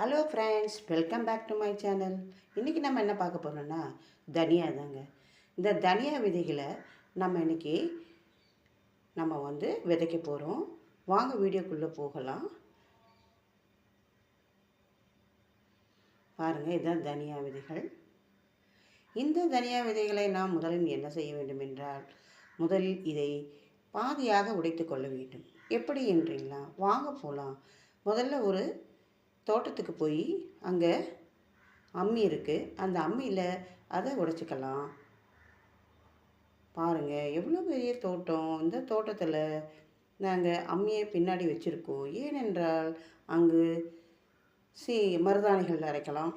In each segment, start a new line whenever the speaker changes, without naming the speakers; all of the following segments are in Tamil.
Hello friends welcome back to my channel இன்றைக்கி நம்ம என்ன பார்க்க போகிறோம்னா தனியா தாங்க இந்த தனியா விதைகளை நம்ம இன்றைக்கி நம்ம வந்து விதைக்க போகிறோம் வாங்க வீடியோக்குள்ளே போகலாம். பாருங்கள் இதுதான் தனியா விதைகள். இந்த தனியா விதைகளை நாம் முதலில் என்ன செய்ய வேண்டும் என்றால் முதலில் இதை பாதியாக உடைத்து கொள்ள வேண்டும். எப்படி என்றீங்களா? வாங்க போகலாம் முதல்ல ஒரு தோட்டத்துக்கு போய் அங்கே அம்மி இருக்குது அந்த அம்மியில் அதை உடைச்சிக்கலாம். பாருங்கள் எவ்வளோ பெரிய தோட்டம். இந்த தோட்டத்தில் நாங்கள் அம்மியை பின்னாடி வச்சுருக்கோம். ஏனென்றால் அங்கு சி மருதாணிகள் அரைக்கலாம்.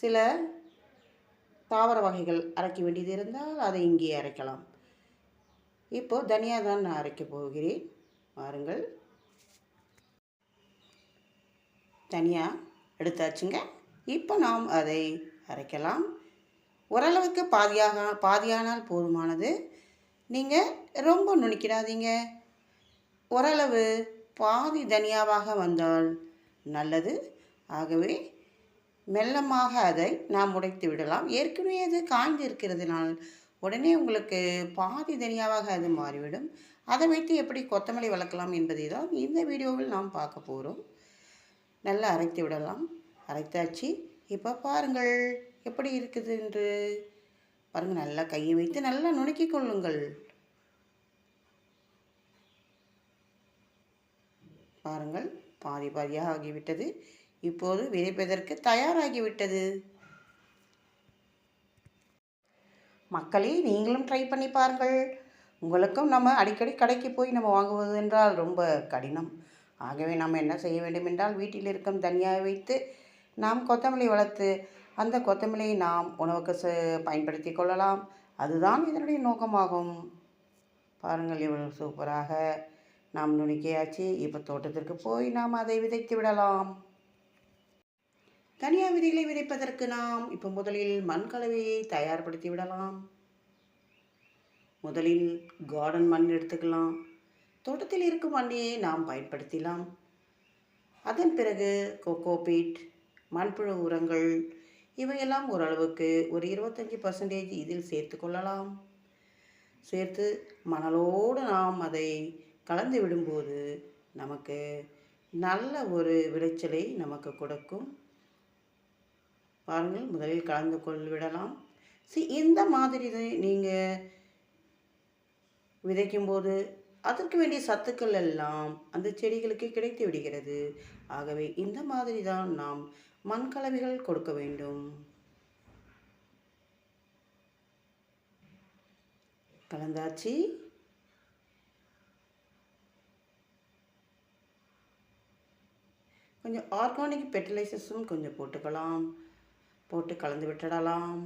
சில தாவர வகைகள் அரைக்க வேண்டியது இருந்தால் அதை இங்கே அரைக்கலாம். இப்போது தனியா தான் நான் அரைக்கப் போகிறேன். பாருங்கள். தனியாக எடுத்தாச்சுங்க. இப்போ நாம் அதை அரைக்கலாம். ஓரளவுக்கு பாதியாக பாதியானால் போதுமானது. நீங்கள் ரொம்ப நுணுக்கிடாதீங்க. ஓரளவு பாதி தனியாவாக வந்தால் நல்லது. ஆகவே மெல்லமாக அதை நாம் உடைத்து விடலாம். ஏற்கனவே அது காய்ந்து இருக்கிறதுனால் உடனே உங்களுக்கு பாதி தனியாவாக அது மாறிவிடும். அதை வைத்து எப்படி கொத்தமல்லி வளர்க்கலாம் என்பதை தான் இந்த வீடியோவில் நாம் பார்க்க போகிறோம் நல்லா அரைத்து விடலாம். அரைத்தாச்சு. இப்போ பாருங்கள் எப்படி இருக்குது என்று. பாருங்கள் நல்லா கையை வைத்து நல்லா நுணுக்கிக் கொள்ளுங்கள். பாருங்கள் பாதி பாதியாக ஆகிவிட்டது. இப்போது விதைப்பதற்கு தயாராகிவிட்டது. மக்களே நீங்களும் ட்ரை பண்ணி பாருங்கள். உங்களுக்கும் நம்ம அடிக்கடி கடைக்கு போய் நம்ம வாங்குவது என்றால் ரொம்ப கடினம். ஆகவே நாம் என்ன செய்ய வேண்டும் என்றால் வீட்டில் இருக்கும் தனியாக வைத்து நாம் கொத்தமல்லி வளர்த்து அந்த கொத்தமல்லியை நாம் உணவுக்கு ச பயன்படுத்தி கொள்ளலாம். அதுதான் இதனுடைய நோக்கமாகும். பாருங்கள் இவ்வளவு சூப்பராக நாம் நுணுக்கியாச்சு. இப்போ தோட்டத்திற்கு போய் நாம் அதை விதைத்து விடலாம். தனியா விதைகளை விதைப்பதற்கு நாம் இப்போ முதலில் மண் கலவையை தயார்படுத்தி விடலாம். முதலில் கார்டன் மண் எடுத்துக்கலாம். தோட்டத்தில் இருக்கும் மண்ணையை நாம் பயன்படுத்தலாம். அதன் பிறகு கோகோபீட் மண்புழு உரங்கள் இவையெல்லாம் ஓரளவுக்கு ஒரு இருபத்தஞ்சி பர்சன்டேஜ் இதில் சேர்த்து கொள்ளலாம். சேர்த்து மணலோடு நாம் அதை கலந்து விடும்போது நமக்கு நல்ல ஒரு விளைச்சலை நமக்கு கொடுக்கும். பாருங்கள் முதலில் கலந்து கொள் விடலாம். சி இந்த மாதிரி நீங்கள் விதைக்கும்போது அதற்கு வேண்டிய சத்துக்கள் எல்லாம் அந்த செடிகளுக்கு கிடைத்து விடுகிறது. ஆகவே இந்த மாதிரி தான் நாம் மண் கலவைகள் கொடுக்க வேண்டும். கலந்தாச்சு. கொஞ்சம் ஆர்கானிக் ஃபெர்டிலைசர்ஸும் கொஞ்சம் போட்டுக்கலாம். போட்டு கலந்து விட்டுடலாம்.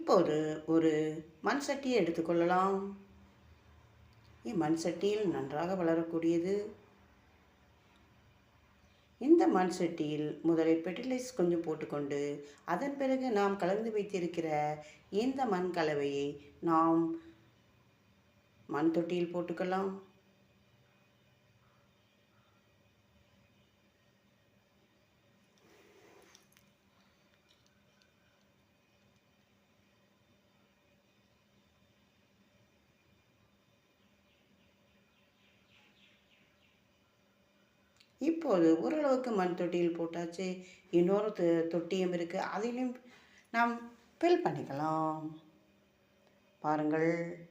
இப்போது ஒரு மண் சட்டியை எடுத்துக்கொள்ளலாம். மண் சட்டியில் நன்றாக வளரக்கூடியது. இந்த மண் சட்டியில் முதலில் பெட்டிலைஸ் கொஞ்சம் போட்டுக்கொண்டு அதன் பிறகு நாம் கலந்து வைத்திருக்கிற இந்த மண் கலவையை நாம் மண் தொட்டியில் போட்டுக்கலாம். இப்போது ஓரளவுக்கு மண் தொட்டியில் போட்டாச்சு. இன்னொரு தொ- தொட்டியும் இருக்குது அதிலையும் நாம் ஃபில் பண்ணிக்கலாம். பாருங்கள்.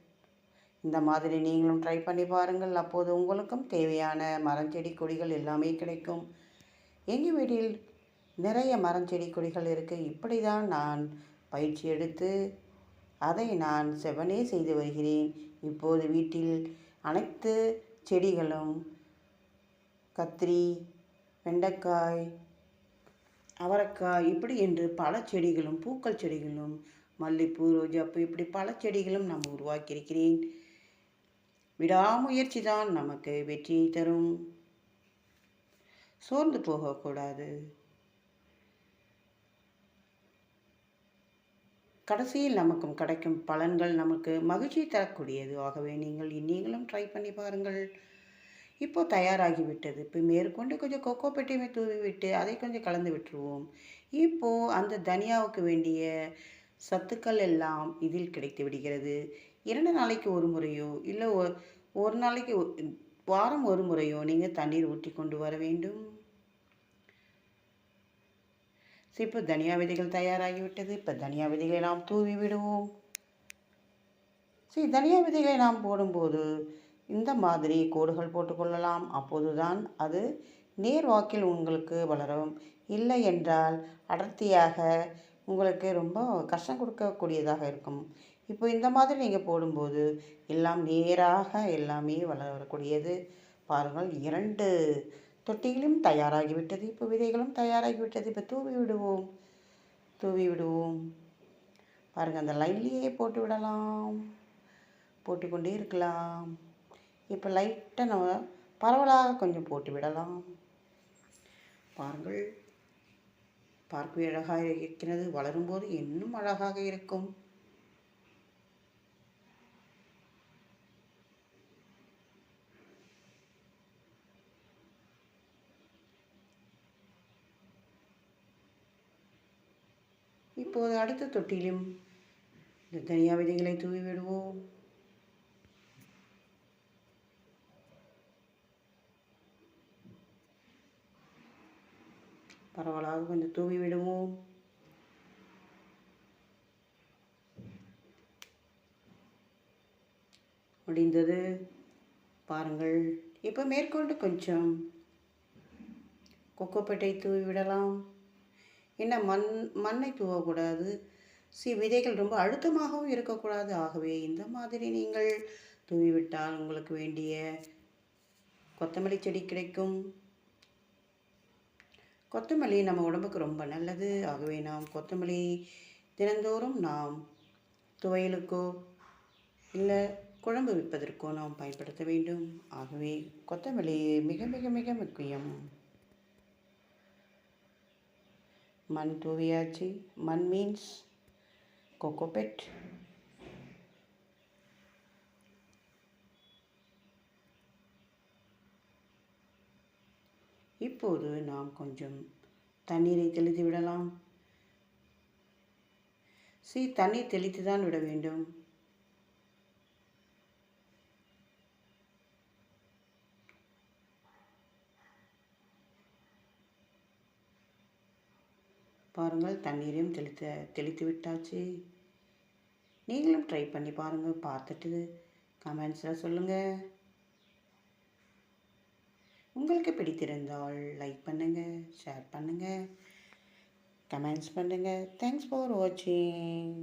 இந்த மாதிரி நீங்களும் ட்ரை பண்ணி பாருங்கள். அப்போது உங்களுக்கும் தேவையான மரம் செடி கொடிகள் எல்லாமே கிடைக்கும். எங்கள் வீட்டில் நிறைய மரம் செடி கொடிகள் இருக்குது இப்படி தான் நான் பயிற்சி எடுத்து அதை நான் செவனே செய்து வருகிறேன். இப்போது வீட்டில் அனைத்து செடிகளும் கத்திரி வெண்டைக்காய் அவரைக்காய் இப்படி என்று பல செடிகளும் பூக்கள் செடிகளும் மல்லிப்பூ ரோஜாப்பூ இப்படி பல செடிகளும் நாம் உருவாக்கியிருக்கிறேன். விடாமுயற்சி தான் நமக்கு வெற்றியை தரும். சோர்ந்து போகக்கூடாது. கடைசியில் நமக்கும் கிடைக்கும் பலன்கள் நமக்கு மகிழ்ச்சி தரக்கூடியது ஆகவே நீங்கள் நீங்களும் ட்ரை பண்ணி பாருங்கள். இப்போ தயாராகிவிட்டது. இப்போ மேற்கொண்டு கொஞ்சம் கொக்கோ பெட்டியுமே தூவி விட்டு அதை கொஞ்சம் கலந்து விட்டுருவோம். இப்போது அந்த தனியாவுக்கு வேண்டிய சத்துக்கள் எல்லாம் இதில் கிடைத்து விடுகிறது. இரண்டு நாளைக்கு ஒரு முறையோ இல்லை ஒரு நாளைக்கு வாரம் ஒரு முறையோ நீங்கள் தண்ணீர் ஊற்றி கொண்டு வர வேண்டும். இப்போ தனியா விதைகள் தயாராகிவிட்டது. இப்போ தனியா விதைகளை நாம் தூவி விடுவோம். சரி தனியா விதைகளை நாம் போடும்போது இந்த மாதிரி கோடுகள் போட்டுக்கொள்ளலாம் அப்போதுதான் அது நேர் வாக்கில் உங்களுக்கு வளரும். இல்லை என்றால் அடர்த்தியாக உங்களுக்கு ரொம்ப கஷ்டம் கொடுக்கக்கூடியதாக இருக்கும். இப்போ இந்த மாதிரி நீங்கள் போடும்போது எல்லாம் நேராக எல்லாமே வளரக்கூடியது பாருங்கள் இரண்டு தொட்டிகளும் தயாராகிவிட்டது. இப்போ விதைகளும் தயாராகிவிட்டது. இப்போ தூவி விடுவோம். தூவி விடுவோம். பாருங்கள் அந்த லைன்லேயே போட்டு விடலாம். போட்டுக்கொண்டே இருக்கலாம். இப்போ லைட்டாக நம்ம பரவலாக கொஞ்சம் போட்டு விடலாம். பாருங்கள். பார்க்கவே அழகாக இருக்கிறது. வளரும்போது இன்னும் அழகாக இருக்கும். இப்போது அடுத்த தொட்டிலும் இந்த தனியா விதைகளை தூவி விடுவோம். பரவலாக கொஞ்சம் தூவி விடுவோம் முடிந்தது. பாருங்கள். இப்போ மேற்கொண்டு கொஞ்சம் கொக்கோப்பேட்டை தூவி விடலாம். என்ன மண் மண்ணை தூவக்கூடாது. சி விதைகள் ரொம்ப அழுத்தமாகவும் இருக்கக்கூடாது. ஆகவே இந்த மாதிரி நீங்கள் தூவிவிட்டால் உங்களுக்கு வேண்டிய கொத்தமல்லி செடி கிடைக்கும். கொத்தமல்லி நம்ம உடம்புக்கு ரொம்ப நல்லது. ஆகவே நாம் கொத்தமல்லி தினந்தோறும் நாம் துவையலுக்கோ இல்லை குழம்பு விற்பதற்கோ நாம் பயன்படுத்த வேண்டும். ஆகவே கொத்தமல்லி மிக மிக மிக முக்கியம். மண் தூவியாச்சு. மண் மீன்ஸ் கோகோபெட் இப்போது நாம் கொஞ்சம் தண்ணீரை தெளித்து விடலாம். சி தண்ணீர் தெளித்து தான் விட வேண்டும். பாருங்கள் தண்ணீரையும் தெளித்த தெளித்து விட்டாச்சு. நீங்களும் ட்ரை பண்ணி பாருங்கள் பார்த்துட்டு கமெண்ட்ஸில் சொல்லுங்கள் உங்களுக்கு பிடித்திருந்தால் லைக் பண்ணுங்கள் ஷேர் பண்ணுங்கள் கமெண்ட்ஸ் பண்ணுங்கள் தேங்க்ஸ் ஃபார் வாட்சிங்